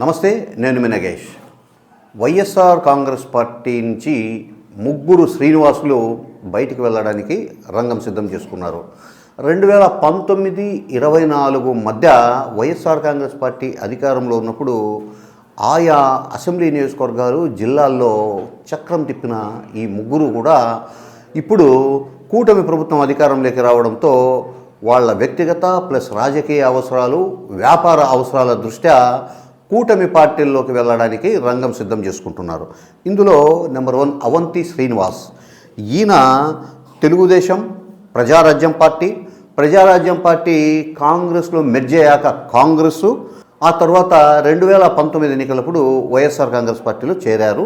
నమస్తే నేను మీ నగేష్. వైఎస్ఆర్ కాంగ్రెస్ పార్టీ నుంచి ముగ్గురు శ్రీనివాసులు బయటికి వెళ్ళడానికి రంగం సిద్ధం చేసుకున్నారు. రెండు వేల పంతొమ్మిది ఇరవై నాలుగు మధ్య వైఎస్ఆర్ కాంగ్రెస్ పార్టీ అధికారంలో ఉన్నప్పుడు ఆయా అసెంబ్లీ నియోజకవర్గాలు జిల్లాల్లో చక్రం తిప్పిన ఈ ముగ్గురు కూడా ఇప్పుడు కూటమి ప్రభుత్వం అధికారంలోకి రావడంతో వాళ్ళ వ్యక్తిగత ప్లస్ రాజకీయ అవసరాలు వ్యాపార అవసరాల దృష్ట్యా కూటమి పార్టీల్లోకి వెళ్ళడానికి రంగం సిద్ధం చేసుకుంటున్నారు. ఇందులో నెంబర్ వన్ అవంతి శ్రీనివాస్. ఈయన తెలుగుదేశం ప్రజారాజ్యం పార్టీ ప్రజారాజ్యం పార్టీ కాంగ్రెస్లో మెర్జ్ అయ్యాక కాంగ్రెస్ ఆ తర్వాత రెండు వేల పంతొమ్మిది ఎన్నికలప్పుడు వైఎస్ఆర్ కాంగ్రెస్ పార్టీలో చేరారు.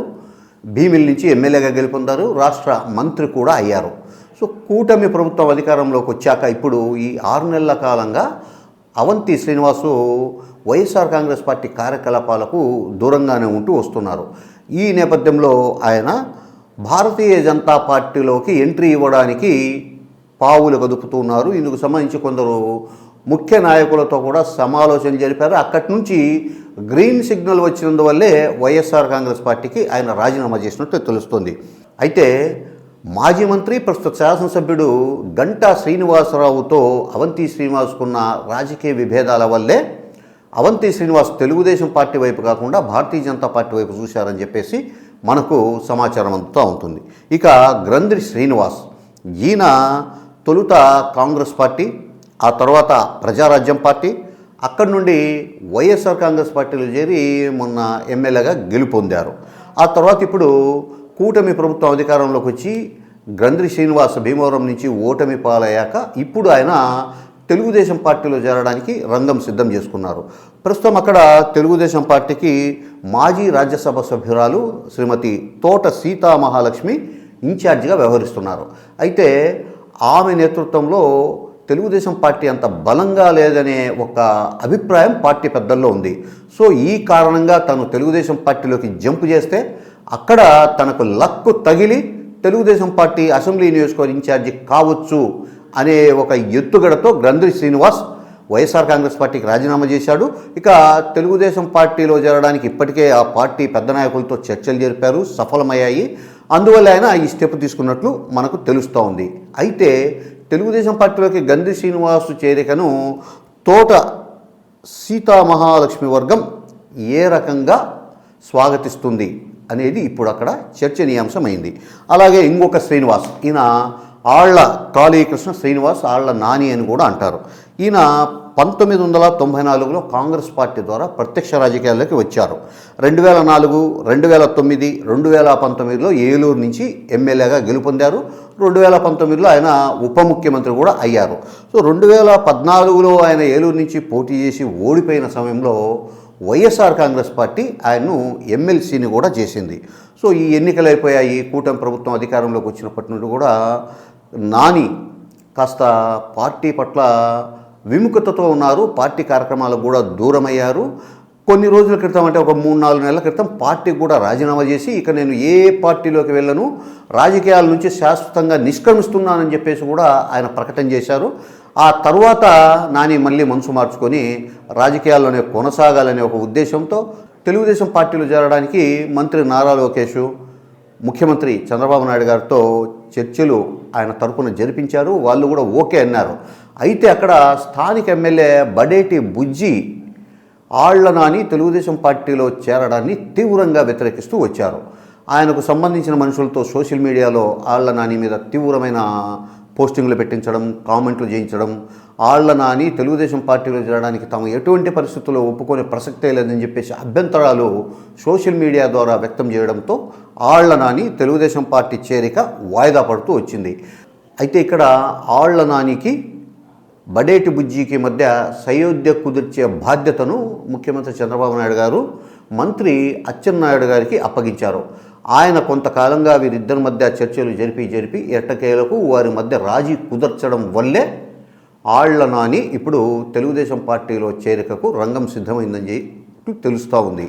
భీమిల్ నుంచి ఎమ్మెల్యేగా గెలుపొందారు రాష్ట్ర మంత్రి కూడా అయ్యారు. సో కూటమి ప్రభుత్వం అధికారంలోకి వచ్చాక ఇప్పుడు ఈ ఆరు నెలల కాలంగా అవంతి శ్రీనివాసు వైఎస్ఆర్ కాంగ్రెస్ పార్టీ కార్యకలాపాలకు దూరంగానే ఉంటూ వస్తున్నారు. ఈ నేపథ్యంలో ఆయన భారతీయ జనతా పార్టీలోకి ఎంట్రీ ఇవ్వడానికి పావులు కదుపుతున్నారు. ఇందుకు సంబంధించి కొందరు ముఖ్య నాయకులతో కూడా సమాలోచన జరిపారు. అక్కడి నుంచి గ్రీన్ సిగ్నల్ వచ్చినందువల్లే వైఎస్ఆర్ కాంగ్రెస్ పార్టీకి ఆయన రాజీనామా చేసినట్టు తెలుస్తోంది. అయితే మాజీ మంత్రి ప్రస్తుత శాసనసభ్యుడు గంటా శ్రీనివాసరావుతో అవంతి శ్రీనివాస్కున్న రాజకీయ విభేదాల వల్లే అవంతి శ్రీనివాస్ తెలుగుదేశం పార్టీ వైపు కాకుండా భారతీయ జనతా పార్టీ వైపు చూశారని చెప్పేసి మనకు సమాచారం అందుతూ ఉంటుంది. ఇక గ్రంథి శ్రీనివాస్. ఈయన తొలుత కాంగ్రెస్ పార్టీ ఆ తర్వాత ప్రజారాజ్యం పార్టీ అక్కడి నుండి వైఎస్ఆర్ కాంగ్రెస్ పార్టీలో చేరి మొన్న ఎమ్మెల్యేగా గెలుపొందారు. ఆ తర్వాత ఇప్పుడు కూటమి ప్రభుత్వం అధికారంలోకి వచ్చి గ్రంథి శ్రీనివాస భీమవరం నుంచి ఓటమి పాలయ్యాక ఇప్పుడు ఆయన తెలుగుదేశం పార్టీలో చేరడానికి రంగం సిద్ధం చేసుకున్నారు. ప్రస్తుతం అక్కడ తెలుగుదేశం పార్టీకి మాజీ రాజ్యసభ సభ్యురాలు శ్రీమతి తోట సీతా మహాలక్ష్మి ఇన్ఛార్జిగా వ్యవహరిస్తున్నారు. అయితే ఆమె నేతృత్వంలో తెలుగుదేశం పార్టీ అంత బలంగా లేదనే ఒక అభిప్రాయం పార్టీ పెద్దల్లో ఉంది. సో ఈ కారణంగా తను తెలుగుదేశం పార్టీలోకి జంప్ చేస్తే అక్కడ తనకు లక్కు తగిలి తెలుగుదేశం పార్టీ అసెంబ్లీ నియోజకవర్గ ఇన్ఛార్జి కావచ్చు అనే ఒక ఎత్తుగడతో గ్రంథి శ్రీనివాస్ వైఎస్ఆర్ కాంగ్రెస్ పార్టీకి రాజీనామా చేశాడు. ఇక తెలుగుదేశం పార్టీలో చేరడానికి ఇప్పటికే ఆ పార్టీ పెద్ద నాయకులతో చర్చలు జరిపారు సఫలమయ్యాయి. అందువల్ల ఆయన ఈ స్టెప్ తీసుకున్నట్లు మనకు తెలుస్తూ ఉంది. అయితే తెలుగుదేశం పార్టీలోకి గంధి శ్రీనివాసు చేరికను తోట సీతామహాలక్ష్మి వర్గం ఏ రకంగా స్వాగతిస్తుంది? అనేది ఇప్పుడు అక్కడ చర్చనీయాంశమైంది. అలాగే ఇంకొక శ్రీనివాస్ ఈయన ఆళ్ళ కాళీకృష్ణ శ్రీనివాస్ ఆళ్ళ నాని అని కూడా అంటారు. ఈయన పంతొమ్మిది వందల తొంభై నాలుగులో కాంగ్రెస్ పార్టీ ద్వారా ప్రత్యక్ష రాజకీయాల్లోకి వచ్చారు. రెండు వేల నాలుగు రెండు వేల తొమ్మిది రెండు వేల పంతొమ్మిదిలో ఏలూరు నుంచి ఎమ్మెల్యేగా గెలుపొందారు. రెండు వేల పంతొమ్మిదిలో ఆయన ఉప ముఖ్యమంత్రి కూడా అయ్యారు. సో రెండు వేల పద్నాలుగులో ఆయన ఏలూరు నుంచి పోటీ చేసి ఓడిపోయిన సమయంలో వైఎస్ఆర్ కాంగ్రెస్ పార్టీ ఆయన్ను ఎమ్మెల్సీని కూడా చేసింది. సో ఈ ఎన్నికలు అయిపోయాయి. కూటమి ప్రభుత్వం అధికారంలోకి వచ్చినప్పటి నుండి కూడా నాని కాస్త పార్టీ పట్ల విముఖతతో ఉన్నారు. పార్టీ కార్యక్రమాలకు కూడా దూరమయ్యారు. కొన్ని రోజుల క్రితం అంటే ఒక మూడు నాలుగు నెలల క్రితం పార్టీకి కూడా రాజీనామా చేసి ఇక నేను ఏ పార్టీలోకి వెళ్ళను రాజకీయాల నుంచి శాశ్వతంగా నిష్క్రమిస్తున్నానని చెప్పేసి కూడా ఆయన ప్రకటన చేశారు. ఆ తరువాత నాని మళ్ళీ మనసు మార్చుకొని రాజకీయాల్లోనే కొనసాగాలనే ఒక ఉద్దేశంతో తెలుగుదేశం పార్టీలో చేరడానికి మంత్రి నారా లోకేష్ ముఖ్యమంత్రి చంద్రబాబు నాయుడు గారితో చర్చలు ఆయన తరపున జరిపించారు. వాళ్ళు కూడా ఓకే అన్నారు. అయితే అక్కడ స్థానిక ఎమ్మెల్యే బడేటి బుజ్జి ఆళ్ళ నాని తెలుగుదేశం పార్టీలో చేరడాన్ని తీవ్రంగా వ్యతిరేకిస్తూ వచ్చారు. ఆయనకు సంబంధించిన మనుషులతో సోషల్ మీడియాలో ఆళ్ళ నాని మీద తీవ్రమైన పోస్టింగ్లు పెట్టించడం కామెంట్లు చేయించడం ఆళ్ళ నాని తెలుగుదేశం పార్టీలో చేరడానికి తాము ఎటువంటి పరిస్థితుల్లో ఒప్పుకునే ప్రసక్తే లేదని చెప్పేసి అభ్యంతరాలు సోషల్ మీడియా ద్వారా వ్యక్తం చేయడంతో ఆళ్ళ నాని తెలుగుదేశం పార్టీ చేరిక వాయిదా పడుతూ వచ్చింది. అయితే ఇక్కడ ఆళ్ళ నానికి బడేటి బుజ్జికి మధ్య సయోధ్య కుదిర్చే బాధ్యతను ముఖ్యమంత్రి చంద్రబాబు నాయుడు గారు మంత్రి అచ్చెన్నాయుడు గారికి అప్పగించారు. ఆయన కొంతకాలంగా వీరిద్దరి మధ్య చర్చలు జరిపి జరిపి ఎట్టకేలకు వారి మధ్య రాజీ కుదర్చడం వల్లే ఆళ్ళ నాని ఇప్పుడు తెలుగుదేశం పార్టీలో చేరికకు రంగం సిద్ధమైందని తెలుస్తూ ఉంది.